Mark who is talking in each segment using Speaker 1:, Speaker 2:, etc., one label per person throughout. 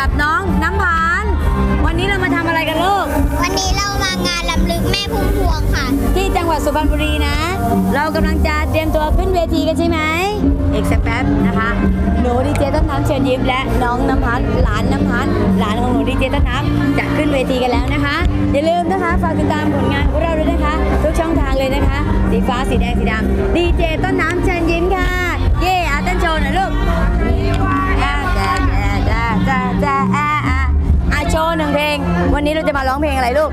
Speaker 1: กับน้องน้ำพาน วันนี้เรามาทำอะไรกันลูก
Speaker 2: วันนี้เรามางานลำลึกแม่พุ่มพวงค่ะ
Speaker 1: ที่จังหวัดสุพรรณบุรีนะ เรากำลังจะเตรียมตัวขึ้นเวทีกันใช่ไหมอีกสักแป๊บนะคะหนูดีเจต้นน้ำเชิญยิ้มและน้องน้ำพันธ์หลานน้ำพันธ์หลานของหนูดีเจต้นน้ำจะขึ้นเวทีกันแล้วนะคะ อย่าลืมนะคะฝากติดตามผลงานของเราด้วยนะคะ ทุกช่องทางเลยนะคะ สีฟ้าสีแดงสีดำดีเจต้นน้ำเชิญยิ้มค่ะ วันนี้เราจะมาร้องเพลงอะไรลูก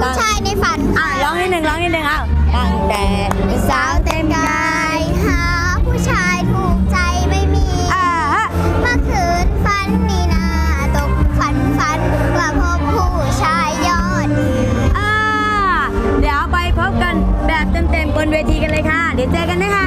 Speaker 2: ผู้ชายในฝัน
Speaker 1: อะร้องนิดหนึ่งร้องนิดหนึ่งเอาตั้งแต่เป็นสาวเต็มกากา
Speaker 2: ยยหาผู้ชายถูกใจไม่มี
Speaker 1: อ่าฮะ
Speaker 2: เมื่อคืนฝันมีหน้าตกฝันฝันว่าพบผู้ชายยอดเยี่ยม
Speaker 1: อ่าเดี๋ยวไปพบกันแบบเต็มๆบนเวทีกันเลยค่ะ เดี๋ยวเจอกันนะคะ